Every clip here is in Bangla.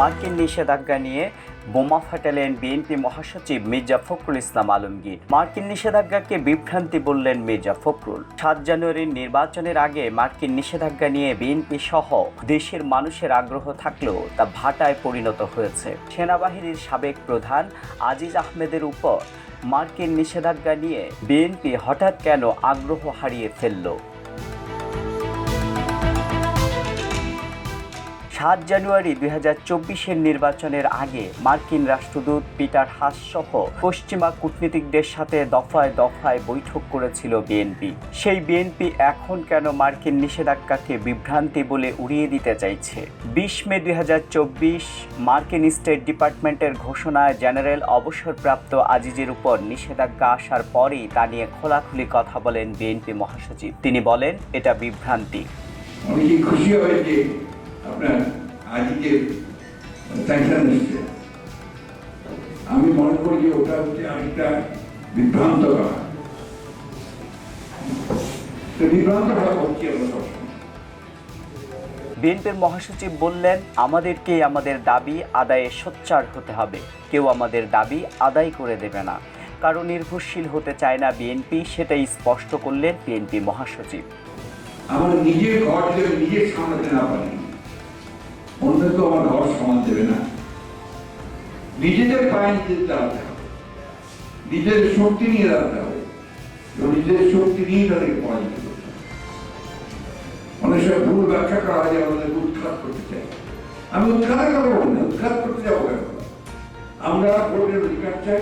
মার্কিন নিষেধাজ্ঞা নিয়ে বোমা ফাটালেন বিএনপি মহাসচিব মির্জা ফখরুল ইসলাম আলমগীর। মার্কিন নিষেধাজ্ঞাকে বিভ্রান্তি বললেন মির্জা ফখরুল। সাত জানুয়ারির নির্বাচনের আগে মার্কিন নিষেধাজ্ঞা নিয়ে বিএনপি সহ দেশের মানুষের আগ্রহ থাকলেও তা ভাটায় পরিণত হয়েছে। সেনাবাহিনীর সাবেক প্রধান আজিজ আহমেদের উপর মার্কিন নিষেধাজ্ঞা নিয়ে বিএনপি হঠাৎ কেন আগ্রহ হারিয়ে ফেলল? সাত জানুয়ারি দুই হাজার চব্বিশের নির্বাচনের আগে মার্কিন রাষ্ট্রদূত পিটার হাস সহ পশ্চিমা কূটনীতিকদের সাথে দফায় দফায় বৈঠক করেছিল বিএনপি। সেই বিএনপি এখন কেন মার্কিন নিষেধাজ্ঞাকে বিভ্রান্তি বলে উড়িয়ে দিতে চাইছে? বিশ মে দুই হাজার চব্বিশ মার্কিন স্টেট ডিপার্টমেন্টের ঘোষণায় জেনারেল অবসরপ্রাপ্ত আজিজের উপর নিষেধাজ্ঞা আসার পরেই তা নিয়ে খোলাখুলি কথা বলেন বিএনপি মহাসচিব। তিনি বলেন, এটা বিভ্রান্তি। অনেকে খুশি হয়েছে? আপনার আজকে স্যাংশন এসছে আমি মনে করি যে ওটা হচ্ছে আরেকটা বিভ্রান্ত করা বিভ্রান্ত করা হচ্ছে আমরা সবসময় বিএনপির মহাসচিব বললেন আমাদেরকে আমাদের দাবি আদায়ে সোচ্চার হতে হবে। কেউ আমাদের দাবি আদায় করে দেবে না। কারণ নির্ভরশীল হতে চায় না বিএনপি সেটাই স্পষ্ট করলেন বিএনপি মহাসচিব। আমার নিজের ঘর নিজের সামলাতে না পারি। অন্য তো আমার ঘর সমান দেবে না। নিজেদের পায়ে নিজেদের দাঁড়াতে হবে। নিজেদের শক্তি নিয়ে দাঁড়াতে হবে। এবং নিজেদের শক্তি নিয়ে তাদেরকে পরাজিত করতে হবে। অনেক সময় ভুল ব্যাখ্যা করা হয় যে আমাদের উৎখাত করতে চাই। আমি উৎখাত করব না? উৎখাত করতে যাব কেন? আমরা ভোটের অধিকার চাই।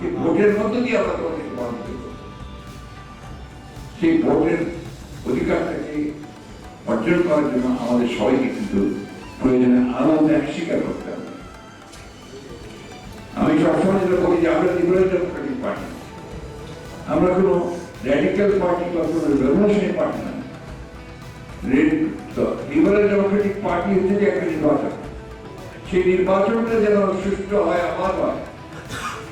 সেই ভোটের মধ্য দিয়ে আমরা তোমাদেরকে পরাজিত করব। সেই ভোটের অধিকারটাকে অর্জন করার জন্য আমাদের সবাইকে কিন্তু প্রয়োজনে আনন্দ ত্যাগ স্বীকার করতে হবে। আমি সবসময় যেটা বলি যে, আমরা লিবারেল ডেমোক্রেটিক পার্টি আমরা কোনো র্যাডিক্যাল পার্টি বা কোনো রেভলিউশনারি পার্টি না। লিবারেল ডেমোক্রেটিক পার্টি হচ্ছে যে একটা নির্বাচন সেই নির্বাচনটা যেন সুষ্ঠু হয়, আবার হয়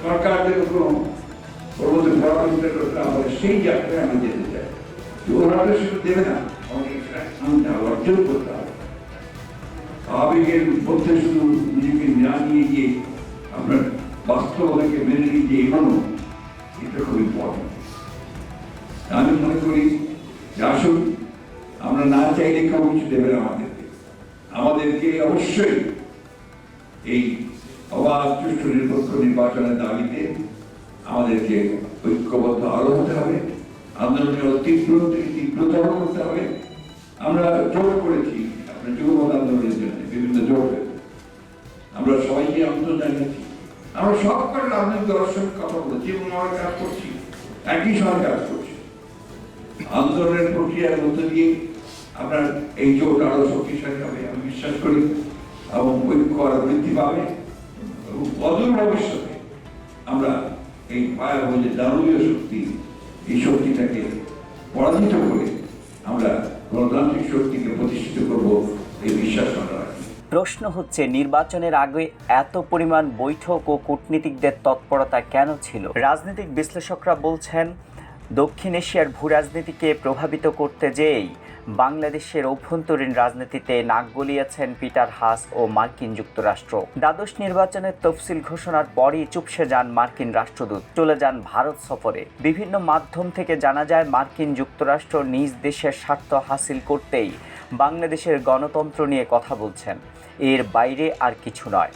সরকার যেন কোনো ওর মধ্যে করতে হবে সেই যাত্রায় আমি যেতে চাই। ওরা তো দেবে না, আমাকে আনতে হবে, অর্জন করতে হবে। আবেগের মধ্যে শুধু নিজেকে না নিয়ে গিয়ে আপনার বাস্তবতাকে মেনে যে এগোনো, এটা খুব ইম্পর্টেন্ট আমি মনে করি যে আসুন, আমরা না চাইলে কেউ কিছু দেবে না আমাদেরকে। আমাদেরকে অবশ্যই এই অবাধ, সুষ্ঠু, নিরপেক্ষ নির্বাচনের দাবিতে আমাদেরকে ঐক্যবদ্ধ আরও হতে হবে, আন্দোলনের তীব্র তীব্রতর করতে হবে। আমরা জোর করেছি আন্দোলনের জোট আমরা সবাইকে আমন্ত্রণ জানিয়েছি। আমরা সব করে রাজনৈতিক সঙ্গে কথা বলেছি এবং আমরা কাজ করছি, একই সঙ্গে কাজ করছি। আন্দোলনের প্রক্রিয়ার মধ্যে দিয়ে আপনার এই জোট আরও শক্তিশালী হবে, আমি বিশ্বাস করি, এবং ঐক্য আরও বৃদ্ধি পাবে, এবং অদূর ভবিষ্যতে আমরা এই ভয়াবহ যে দানবীয় শক্তি, এই শক্তিটাকে পরাজিত করে আমরা গণতান্ত্রিক শক্তিকে প্রতিষ্ঠিত করব। প্রশ্ন হচ্ছে, নির্বাচনের আগে এত পরিমাণ বৈঠক ও কূটনীতিকদের তৎপরতা কেন ছিল? রাজনৈতিক বিশ্লেষকরা বলছেন, দক্ষিণ এশিয়ার ভূ রাজনীতিকে প্রভাবিত করতে যেয়েই বাংলাদেশের অভ্যন্তরীণ রাজনীতিতে নাক গলিয়েছেন পিটার হাস ও মার্কিন যুক্তরাষ্ট্র। দ্বাদশ নির্বাচনের তফসিল ঘোষণার পরই চুপসে যান মার্কিন রাষ্ট্রদূত, চলে যান ভারত সফরে। বিভিন্ন মাধ্যম থেকে জানা যায়, মার্কিন যুক্তরাষ্ট্র নিজ দেশের স্বার্থ হাসিল করতেই বাংলাদেশের গণতন্ত্র নিয়ে কথা বলছেন। এর বাইরে আর কিছু নয়।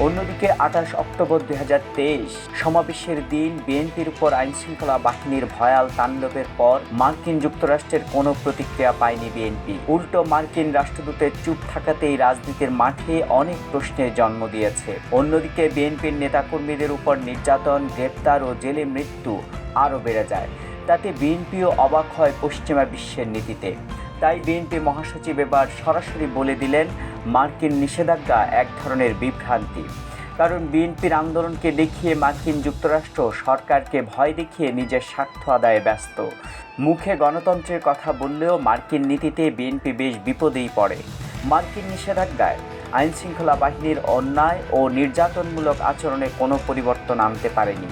অন্যদিকে আঠাশ অক্টোবর দু হাজার তেইশ সমাবেশের দিন বিএনপির উপর আইনশৃঙ্খলা বাহিনীর ভয়াল তাণ্ডবের পর মার্কিন যুক্তরাষ্ট্রের কোনো প্রতিক্রিয়া পায়নি বিএনপি। উল্টো মার্কিন রাষ্ট্রদূতের চুপ থাকাতেই রাজনীতির মাঠে অনেক প্রশ্নের জন্ম দিয়েছে। অন্যদিকে বিএনপির নেতাকর্মীদের উপর নির্যাতন, গ্রেপ্তার ও জেলে মৃত্যু আরও বেড়ে যায়। তাতে বিএনপিও অবাক হয় পশ্চিমা বিশ্বের নীতিতে। তাই বিএনপি মহাসচিব এবার সরাসরি বলে দিলেন, মার্কিন নিষেধাজ্ঞা এক ধরনের বিভ্রান্তি। কারণ বিএনপির আন্দোলনকে দেখিয়ে মার্কিন যুক্তরাষ্ট্র সরকারকে ভয় দেখিয়ে নিজের স্বার্থ আদায়ে ব্যস্ত। মুখে গণতন্ত্রের কথা বললেও মার্কিন নীতিতে বিএনপি বেশ বিপদেই পড়ে। মার্কিন নিষেধাজ্ঞায় আইনশৃঙ্খলা বাহিনীর অন্যায় ও নির্যাতনমূলক আচরণে কোনো পরিবর্তন আনতে পারেনি।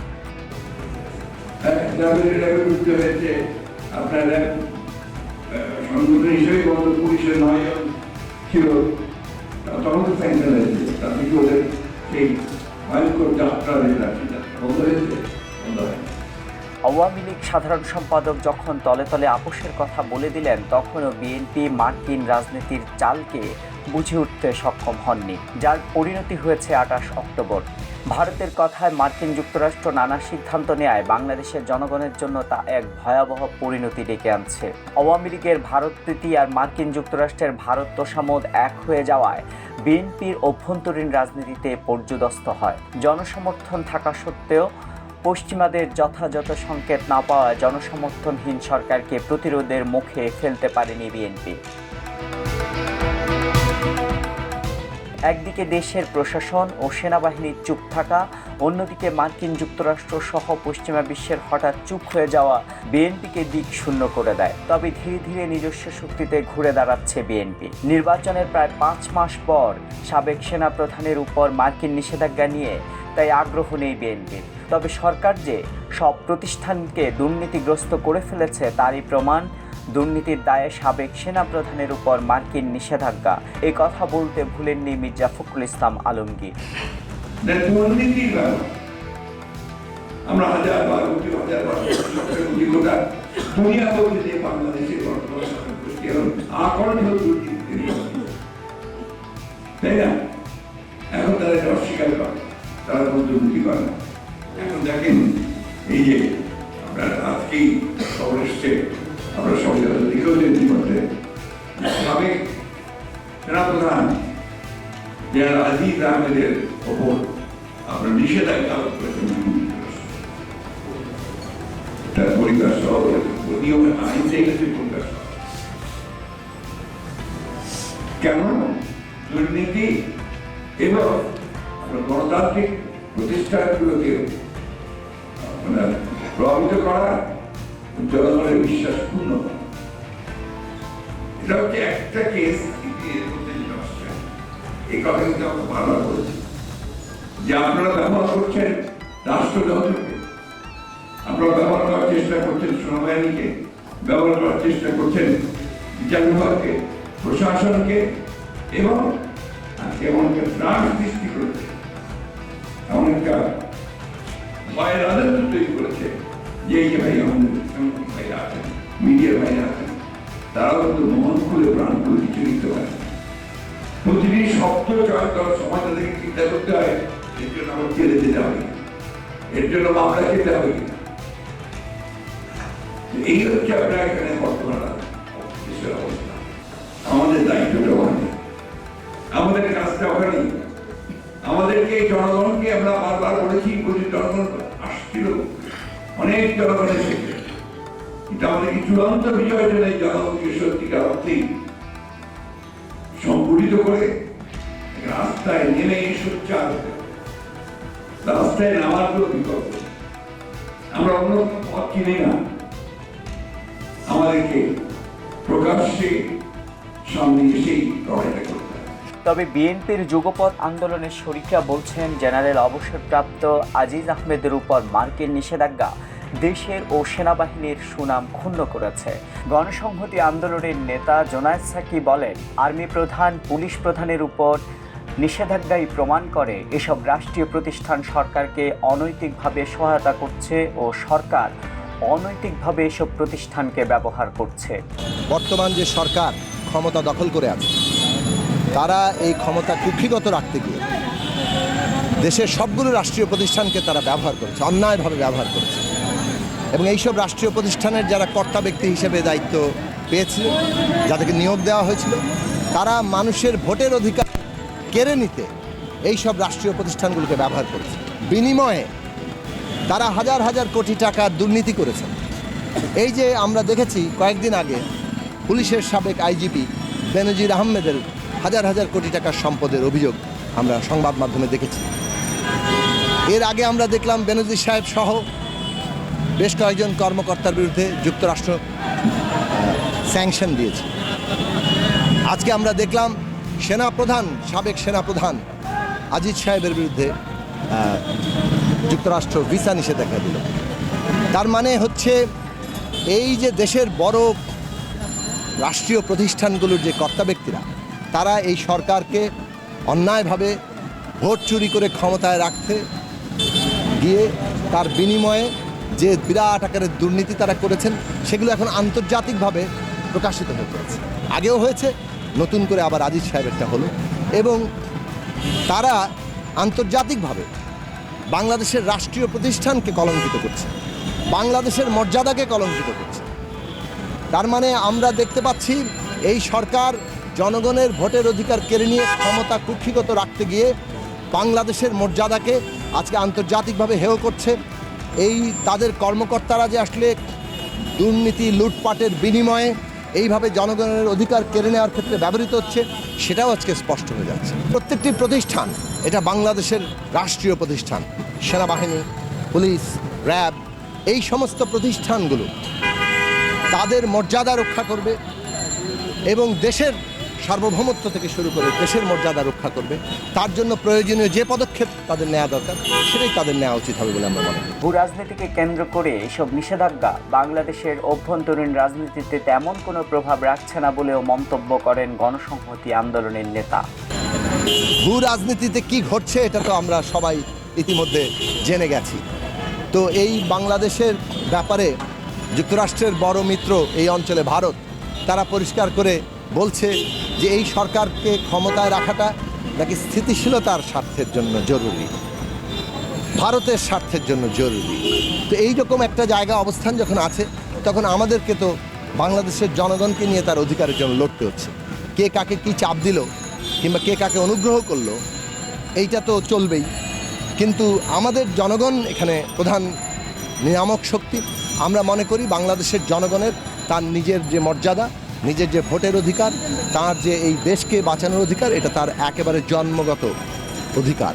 আওয়ামী লীগ সাধারণ সম্পাদক যখন তলে তলে আপোষের কথা বলে দিলেন, তখনও বিএনপি মার্কিন রাজনীতির চালকে বুঝে উঠতে সক্ষম হননি, যার পরিণতি হয়েছে আঠাশ অক্টোবর। ভারতের কথায় মার্কিন যুক্তরাষ্ট্র নানা সিদ্ধান্ত নেয় বাংলাদেশের জনগণের জন্য তা এক ভয়াবহ পরিণতি ডেকে আনছে। আওয়ামী লীগের ভারত প্রীতি আর মার্কিন যুক্তরাষ্ট্রের ভারত তোষামোদ এক হয়ে যাওয়ায় বিএনপির অভ্যন্তরীণ রাজনীতিতে পর্যুদস্ত হয়। জনসমর্থন থাকা সত্ত্বেও পশ্চিমাদের যথাযথ সংকেত না পাওয়া জনসমর্থনহীন সরকারকে প্রতিরোধের মুখে ফেলতে পারেনি বিএনপি। একদিকে দেশের প্রশাসন ও সেনাবাহিনীর চুপ থাকা, অন্যদিকে মার্কিন যুক্তরাষ্ট্র সহ পশ্চিমা বিশ্বের হঠাৎ চুপ হয়ে যাওয়া বিএনপিকে দিক শূন্য করে দেয়। তবে ধীরে ধীরে নিজস্ব শক্তিতে ঘুরে দাঁড়াচ্ছে বিএনপি। নির্বাচনের প্রায় পাঁচ মাস পর সাবেক সেনা প্রধানের উপর মার্কিন নিষেধাজ্ঞা নিয়ে তাই আগ্রহ নেই বিএনপির। তবে সরকার যে সব প্রতিষ্ঠানকে দুর্নীতিগ্রস্ত করে ফেলেছে তারই প্রমাণ দুর্নীতির দায়ে সাবেক সেনাপ্রধানের উপর মার্কিন নিষেধাজ্ঞা। এ কথা বলতে ভুলেননি মির্জা ফখরুল ইসলাম আলমগীর। আমরা হাজার বার উঠি, হাজার বার উঠি গোটা দুনিয়া যে বাংলাদেশে বর্তমান সরকার গোষ্ঠী এখন আকরণ এখন অস্বীকার করে। তারা কোনো দুর্নীতি করে এখন দেখেন, এই যে আপনার আজকেই খবর এসছে সেনাপ্রধান জেনারেল আজিজ ওপর আপনার নিষেধাজ্ঞা আরোপ করেছেন কেন দুর্নীতি এবং গণতান্ত্রিক প্রতিষ্ঠানগুলোকে প্রভাবিত করা জনগণের বিশ্বাস পূর্ণ করা। এটা হচ্ছে একটা কেস এর মধ্যে কথা কিন্তু আমরা বারবার বলেছি। যে আপনারা ব্যবহার করছেন রাষ্ট্রযন্ত্রকে আপনারা ব্যবহার করার চেষ্টা করছেন সেনাবাহিনীকে, ব্যবহার করার চেষ্টা করছেন বিচার বিভাগকে, প্রশাসনকে এবং আজকে এমন একটা ত্রাণ সৃষ্টি করেছে, এমন একটা ভয়ের রাজত্ব তৈরি করেছে যে এই যে ভাই আমাদের ভাইরা আছেন, মিডিয়ার আছেন তারাও কিন্তু মন খুলে প্রাণ খুলে কিছু লিখতে পারে। প্রতিটি শব্দ করার সময় তাদেরকে চিন্তা করতে হয়, এর জন্য আমার জেলে যেতে হবে এর জন্য মামলা খেতে হবে এই হচ্ছে আপনার এখানে বর্তমান আমাদের দায়িত্বটা ওখানে। আমাদের কাজটা ওখানেই। আমাদেরকে জনগণকে আমরা বারবার বলেছি বলি জনগণ আসছিল। অনেক জনগণ এসেছে। চূড়ান্ত জনগণকে সত্যিকার সংগঠিত করে রাস্তায় নেমে সোচ্চার রাস্তায় নামার কোনো বিকল্প আমরা অন্য পথ না। আমাদেরকে প্রকাশ্যে সামনে এসেই লড়াইটা করতে তবে বিএনপির যুগপৎ আন্দোলনের শরিকরা বলছেন, জেনারেল অবসরপ্রাপ্ত আজিজ আহমেদের উপর মার্কিন নিষেধাজ্ঞা দেশের ও সেনাবাহিনীর সুনাম ক্ষুণ্ণ করেছে। গণসংহতি আন্দোলনের নেতা জোনায়েদ সাকি বলেন, আর্মি প্রধান, পুলিশ প্রধানের উপর নিষেধাজ্ঞাই প্রমাণ করে এসব রাষ্ট্রীয় প্রতিষ্ঠান সরকারকে অনৈতিকভাবে সহায়তা করছে ও সরকার অনৈতিকভাবে এসব প্রতিষ্ঠানকে ব্যবহার করছে। বর্তমান যে সরকার ক্ষমতা দখল করে আছে, তারা এই ক্ষমতা কুক্ষিগত রাখতে গিয়ে দেশের সবগুলো রাষ্ট্রীয় প্রতিষ্ঠানকে তারা ব্যবহার করেছে, অন্যায়ভাবে ব্যবহার করেছে। এবং এইসব রাষ্ট্রীয় প্রতিষ্ঠানের যারা কর্তা ব্যক্তি হিসেবে দায়িত্ব পেয়েছিল যাদেরকে নিয়োগ দেওয়া হয়েছিল, তারা মানুষের ভোটের অধিকার কেড়ে নিতে এইসব রাষ্ট্রীয় প্রতিষ্ঠানগুলোকে ব্যবহার করেছে। বিনিময়ে তারা হাজার হাজার কোটি টাকার দুর্নীতি করেছেন। এই যে আমরা দেখেছি কয়েকদিন আগে পুলিশের সাবেক আইজিপি বেনজির আহমেদের হাজার হাজার কোটি টাকার সম্পদের অভিযোগ আমরা সংবাদ মাধ্যমে দেখেছি। এর আগে আমরা দেখলাম বেনজির সাহেব সহ বেশ কয়েকজন কর্মকর্তার বিরুদ্ধে যুক্তরাষ্ট্র স্যাংশন দিয়েছে। আজকে আমরা দেখলাম সেনাপ্রধান, সাবেক সেনাপ্রধান আজিজ সাহেবের বিরুদ্ধে যুক্তরাষ্ট্র ভিসা নিষেধাজ্ঞা দিল। তার মানে হচ্ছে এই যে দেশের বড় রাষ্ট্রীয় প্রতিষ্ঠানগুলোর যে কর্তা ব্যক্তিরা, তারা এই সরকারকে অন্যায়ভাবে ভোট চুরি করে ক্ষমতায় রাখতে গিয়ে তার বিনিময়ে যে বিরাট আকারের দুর্নীতি তারা করেছেন, সেগুলো এখন আন্তর্জাতিকভাবে প্রকাশিত হয়ে পড়েছে। আগেও হয়েছে, নতুন করে আবার আজিজ সাহেবেরটা হলো। এবং তারা আন্তর্জাতিকভাবে বাংলাদেশের রাষ্ট্রীয় প্রতিষ্ঠানকে কলঙ্কিত করছে, বাংলাদেশের মর্যাদাকে কলঙ্কিত করছে। তার মানে আমরা দেখতে পাচ্ছি, এই সরকার জনগণের ভোটের অধিকার কেড়ে নিয়ে ক্ষমতা কুক্ষিগত রাখতে গিয়ে বাংলাদেশের মর্যাদাকে আজকে আন্তর্জাতিকভাবে হেয় করছে। এই তাদের কর্মকর্তারা যে আসলে দুর্নীতি, লুটপাটের বিনিময়ে এইভাবে জনগণের অধিকার কেড়ে নেওয়ার ক্ষেত্রে ব্যবহৃত হচ্ছে, সেটাও আজকে স্পষ্ট হয়ে যাচ্ছে। প্রত্যেকটি প্রতিষ্ঠান, এটা বাংলাদেশের রাষ্ট্রীয় প্রতিষ্ঠান, সেনাবাহিনী, পুলিশ, র্যাব, এই সমস্ত প্রতিষ্ঠানগুলো তাদের মর্যাদা রক্ষা করবে এবং দেশের সার্বভৌমত্ব থেকে শুরু করে দেশের মর্যাদা রক্ষা করবে। তার জন্য প্রয়োজনীয় যে পদক্ষেপ তাদের নেওয়া দরকার সেটাই তাদের নেওয়া উচিত হবে বলে আমরা মনে করি। ভূ রাজনীতিকে কেন্দ্র করে এসব নিষেধাজ্ঞা বাংলাদেশের অভ্যন্তরীণ রাজনীতিতে তেমন কোনো প্রভাব রাখছে না বলেও মন্তব্য করেন গণসংহতি আন্দোলনের নেতা। ভূ রাজনীতিতে কি ঘটছে এটা তো আমরা সবাই ইতিমধ্যে জেনে গেছি। তো এই বাংলাদেশের ব্যাপারে যুক্তরাষ্ট্রের বড় মিত্র এই অঞ্চলে ভারত তারা পরিষ্কার করে বলছে যে এই সরকারকে ক্ষমতায় রাখাটা নাকি স্থিতিশীলতার স্বার্থের জন্য জরুরি, ভারতের স্বার্থের জন্য জরুরি। তো এই রকম একটা জায়গা অবস্থান যখন আছে, তখন আমাদেরকে তো বাংলাদেশের জনগণকে নিয়ে তার অধিকারের জন্য লড়তে হচ্ছে। কে কাকে কি চাপ দিল কিংবা কে কাকে অনুগ্রহ করল, এইটা তো চলবেই। কিন্তু আমাদের জনগণ এখানে প্রধান নিয়ামক শক্তি। আমরা মনে করি বাংলাদেশের জনগণের তার নিজের যে মর্যাদা নিজের যে ভোটের অধিকার, তার যে এই দেশকে বাঁচানোর অধিকার, এটা তার একেবারে জন্মগত অধিকার।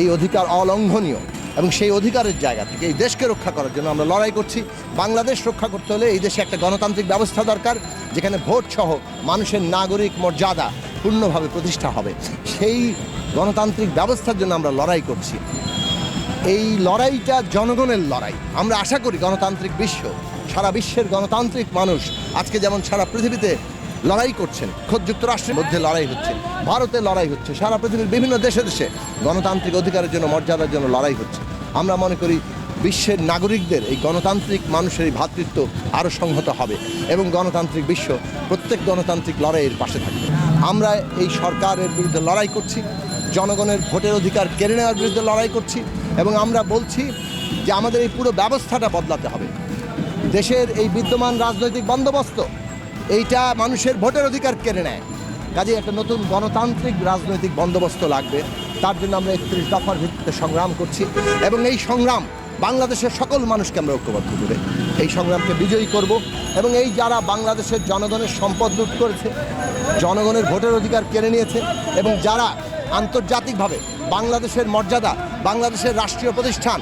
এই অধিকার অলঙ্ঘনীয় এবং সেই অধিকারের জায়গা থেকে এই দেশকে রক্ষা করার জন্য আমরা লড়াই করছি। বাংলাদেশ রক্ষা করতে হলে এই দেশে একটা গণতান্ত্রিক ব্যবস্থা দরকার, যেখানে ভোট সহ মানুষের নাগরিক মর্যাদা পূর্ণভাবে প্রতিষ্ঠা হবে। সেই গণতান্ত্রিক ব্যবস্থার জন্য আমরা লড়াই করছি। এই লড়াইটা জনগণের লড়াই। আমরা আশা করি গণতান্ত্রিক বিশ্ব সারা বিশ্বের গণতান্ত্রিক মানুষ আজকে যেমন সারা পৃথিবীতে লড়াই করছেন, খোদ যুক্তরাষ্ট্রের মধ্যে লড়াই হচ্ছে, ভারতে লড়াই হচ্ছে, সারা পৃথিবীর বিভিন্ন দেশে দেশে গণতান্ত্রিক অধিকারের জন্য, মর্যাদার জন্য লড়াই হচ্ছে। আমরা মনে করি বিশ্বের নাগরিকদের এই গণতান্ত্রিক মানুষের এই ভ্রাতৃত্ব আরও সংহত হবে এবং গণতান্ত্রিক বিশ্ব প্রত্যেক গণতান্ত্রিক লড়াইয়ের পাশে থাকবে। আমরা এই সরকারের বিরুদ্ধে লড়াই করছি, জনগণের ভোটের অধিকার কেড়ে নেওয়ার বিরুদ্ধে লড়াই করছি এবং আমরা বলছি যে আমাদের এই পুরো ব্যবস্থাটা বদলাতে হবে। দেশের এই বিদ্যমান রাজনৈতিক বন্দোবস্ত, এইটা মানুষের ভোটের অধিকার কেড়ে নেয়। কাজে একটা নতুন গণতান্ত্রিক রাজনৈতিক বন্দোবস্ত লাগবে। তার জন্য আমরা একত্রিশ দফার ভিত্তিতে সংগ্রাম করছি এবং এই সংগ্রাম বাংলাদেশের সকল মানুষকে আমরা ঐক্যবদ্ধ করে এই সংগ্রামকে বিজয়ী করব এবং এই যারা বাংলাদেশের জনগণের সম্পদ লুট করেছে, জনগণের ভোটের অধিকার কেড়ে নিয়েছে এবং যারা আন্তর্জাতিকভাবে বাংলাদেশের মর্যাদা, বাংলাদেশের রাষ্ট্রীয় প্রতিষ্ঠান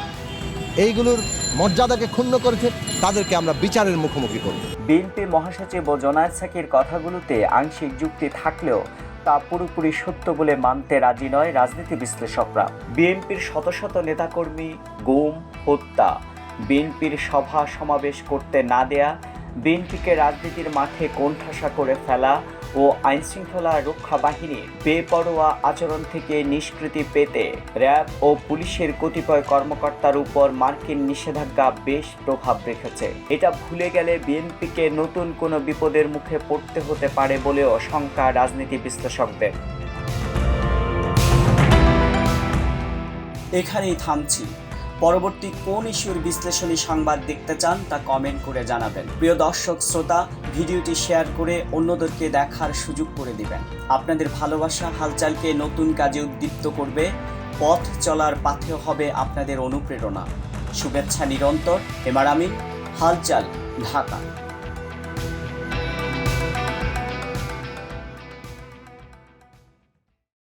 এইগুলোর মর্যাদাকে ক্ষুণ্ণ করেছে, তাদেরকে আমরা বিচারের মুখোমুখি করব। বিএনপি মহাসচিব ও জোনায়েদ সাকির কথাগুলোতে আংশিক যুক্তি থাকলেও তা পুরোপুরি সত্য বলে মানতে রাজি নয় রাজনীতি বিশ্লেষকরা। বিএনপির শত শত নেতাকর্মী গুম, হত্যা, বিএনপির সভা সমাবেশ করতে না দেয়া, বিএনপিকে রাজনীতির মাঠে কোণঠাসা করে ফেলা ও আইনশৃঙ্খলা রক্ষা বাহিনীর বেপরোয়া আচরণ থেকে নিষ্কৃতি পেতে র্যাব ও পুলিশের কতিপয় কর্মকর্তার উপর মার্কিন নিষেধাজ্ঞা বেশ প্রভাব রেখেছে। এটা ভুলে গেলে বিএনপিকে নতুন কোনো বিপদের মুখে পড়তে হতে পারে বলেও শঙ্কা রাজনীতি বিশ্লেষকদের। এখানেই থামছি। পরবর্তী কোন ইস্যুর বিশ্লেষণী সংবাদ দেখতে চান তা কমেন্ট করে জানাবেন। প্রিয় দর্শক, শ্রোতা, ভিডিওটি শেয়ার করে অন্যদেরকে দেখার সুযোগ করে দিবেন। আপনাদের ভালোবাসা হালচালকে নতুন কাজে উদ্দীপ্ত করবে, পথ চলার পাথেও হবে আপনাদের অনুপ্রেরণা। শুভেচ্ছা নিরন্তর এবার আমি হালচাল, ঢাকা।